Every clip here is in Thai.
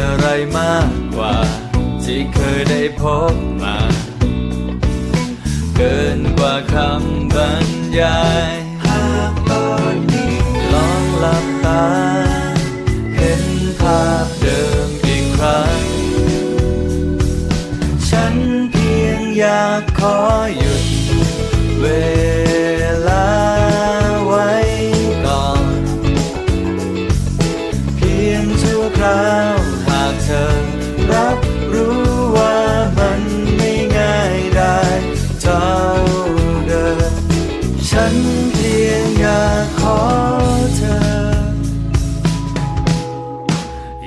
อะไรมากกว่า ที่เคยได้พบมา เกินกว่าคำบรรยายหากตอนนี้ลองหลับตา เห็นภาพเดิมอีกครั้ง ฉันเพียงอยากขอหยุดเวลาไว้ก่อน เพียงชั่วคราว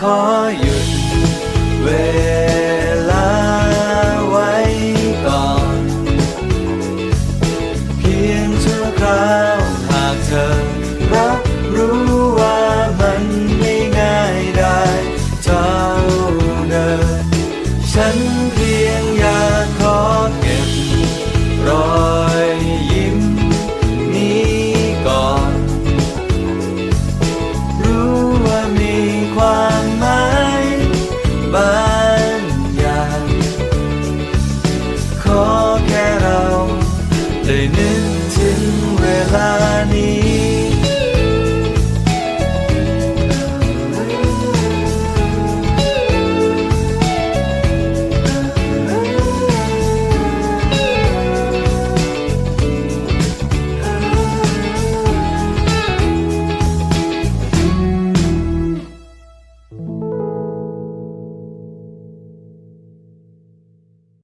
ขอหยุดเวลาไว้ก่อน เพียงชั่วคราว